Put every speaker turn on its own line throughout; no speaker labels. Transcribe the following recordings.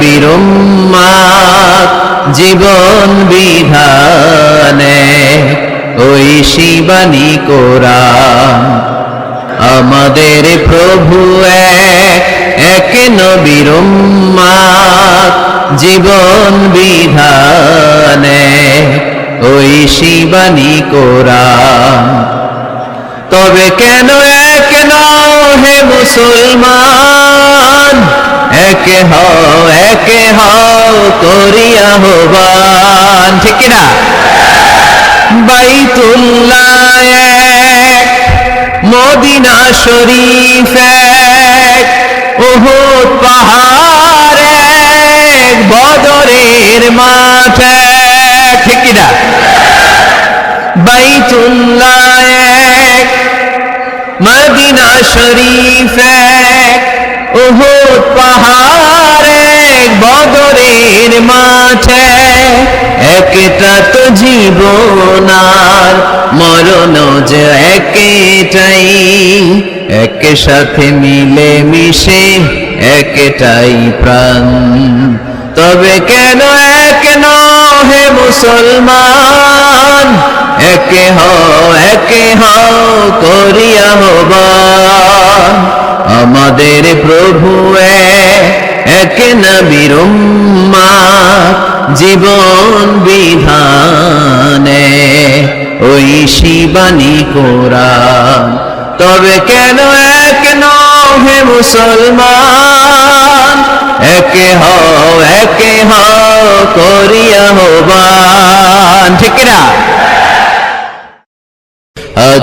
নবীর উম্মাদ জীবন বিধানে, ওই শিবানী কোরআন। আমাদের প্রভু এক এক জীবন বিধানে, ওই শিবানী কোরআন। তবে কেন এক নও হে মুসলমান একে হও একে হও করিয়া হবান। ঠিক না বাইতুল্লাহ মদিনা শরীফ এক, উহুদ পাহাড় এক, বদরের মাঠ এক। ঠিক না বাইতুল্লাহ এক, মদিনা শরীফ এক উহুদ পাহাড় বদরের মাঠে, একটা তো জীবন আর মরণ যে একটাই এক সাথে মিলে মিশে একটাই প্রাণ। তবে কেন এক হে মুসলমান একে হও একে হও, করিয়া হবান আমাদের প্রভু এক নবীর জীবন বিধানে। ওই শিবানী কোরআন, তবে কেন এক হে মুসলমান? একে হও একে হও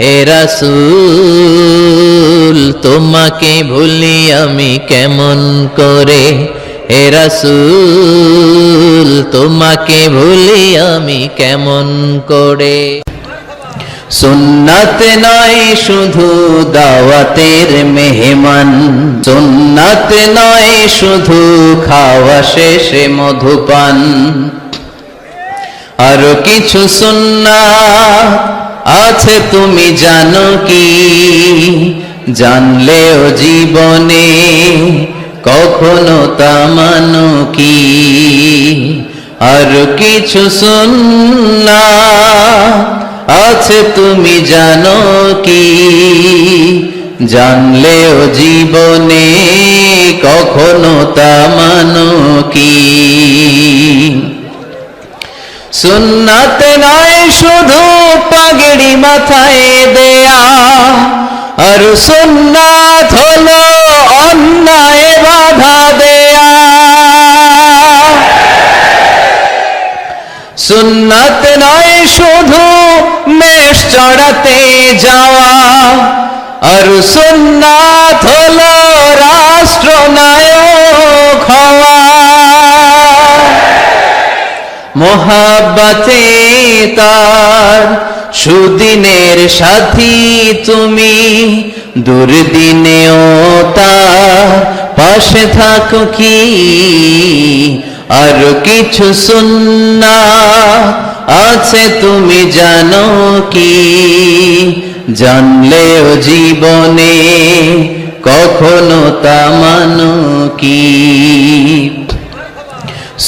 হে রাসূল, তোমাকে ভুলি আমি কেমন করে? হে রাসূল, তোমাকে ভুলি আমি কেমন করে? সুন্নাত নয় শুধু দাওয়াতের মেহমান। সুন্নাত নয় শুধু খাওয়া শেষে মধুপান। আরও কিছু সুন্না আছে তুমি জানো কি? জানলেও জীবনে কখনো তা মানো কি? আর কিছু সুন্না আছে তুমি জানো কি? জানলেও জীবনে কখনো তা মানো কি? সুন্নাত নয়, শুধু পাগড়ি মাথায় দেয়া। আর সুন্নাত হলো অন্যায় বাধা দেয়া। সুন্নাত নয়, শুধু মেষ চড়াতে যাওয়া। আর সুন্নাত হলো রাষ্ট্রনায়ক হওয়া। মোহাব্বতে তার সুদিনের সাথী তুমি, দুর্দিনেও তার পাশে থাকো কি? আর কিছু সুন্না আছে তুমি জানো কি? জানলেও জীবনে কখনো তা মানো কি?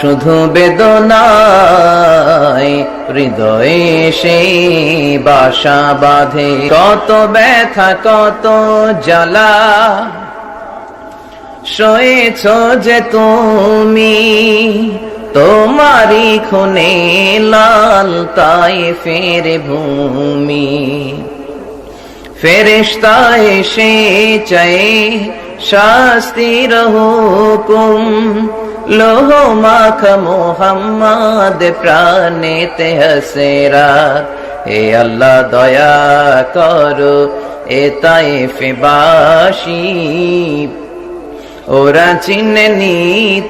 শুধু বেদনায় হৃদয়ে সে বাসা বাঁধে। কত ব্যথা, কত জ্বালা। সয়েছ যে তুমি তোমারি খুনে লাল তাই ফের ভূমি। ফেরেশতা এসে চাই শাস্তির হুকুম লোহ মাখ মোহাম্মদ প্রাণেতে হসেরা হে আল্লাহ দয়া করো এ তাইফে বাসী ওরা চিনেনি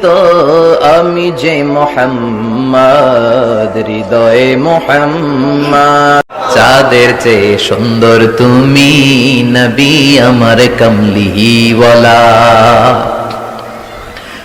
তো আমি যে মোহাম্মদ হৃদয়ে মোহাম্মদ চাঁদের চেয়ে সুন্দর তুমি নবী আমার কমলিওয়ালা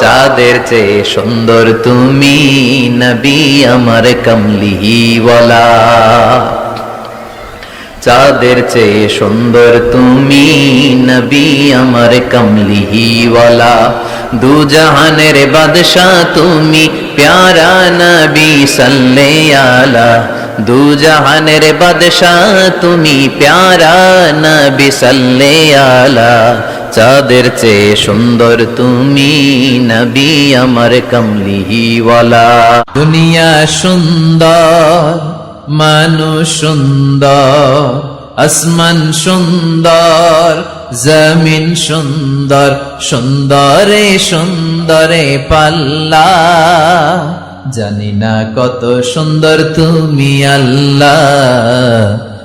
চাঁদের চেয়ে সুন্দর তুমি নবী আমার কমলিওয়ালা। চাঁদের চেয়ে সুন্দর তুমি নবী আমার কমলিওয়ালা। দু জাহানের বাদশাহ তুমি প্যারা নবী সাল্লে আলা দু জাহানের বাদশাহ তুমি প্যারা নবী সাল্লে আলা চাঁদের চেয়ে সুন্দর তুমি নবী আমার কমলিওয়ালা দুনিয়া সুন্দর, মানুষ সুন্দর, আসমান সুন্দর, জমিন সুন্দর, সুন্দরে সুন্দরে পাল্লা। জানি না কত সুন্দর তুমি আল্লাহ।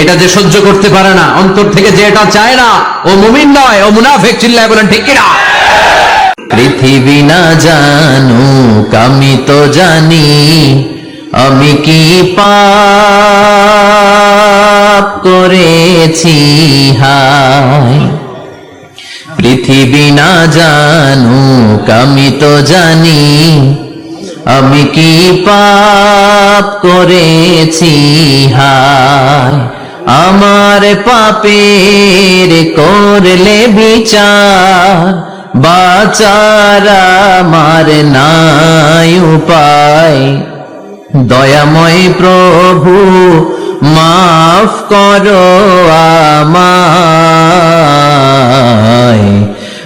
এটা যে সহ্য করতে পারে না, অন্তর থেকে যে এটা চায় না, ও মুমিন নয়, ও মুনাফেক চিল্লায় বলেন, ঠিক কিনা? পৃথিবী না জানুক, আমি তো জানি, আমি কি পাপ করেছি, হায়। পৃথিবী না জানুক, আমি তো জানি, আমি কি পাপ করেছি, হায়। আমার পাপের করলে বিচার, বাচার আমার নাই উপায়। দয়াময় প্রভু, মাফ করো আমায়,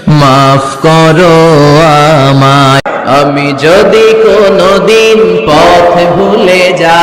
মাফ করো আমায়। আমি যদি কোনো দিন পথ ভুলে যা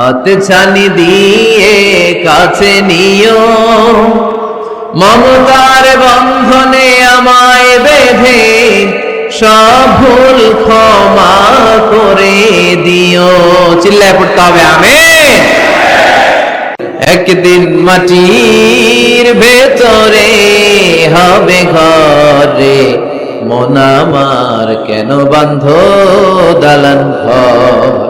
হাত ছানি দিয়ে কাছে নিও। মমতার বন্ধনে আমায় বেঁধে সব ভুল ক্ষমা করে দিও। চিল্লায় পড়তে হবে আমি একদিন মাটির ভেতরে হবে ঘরে, মন আমার কেন বান্ধ দালান ঘর?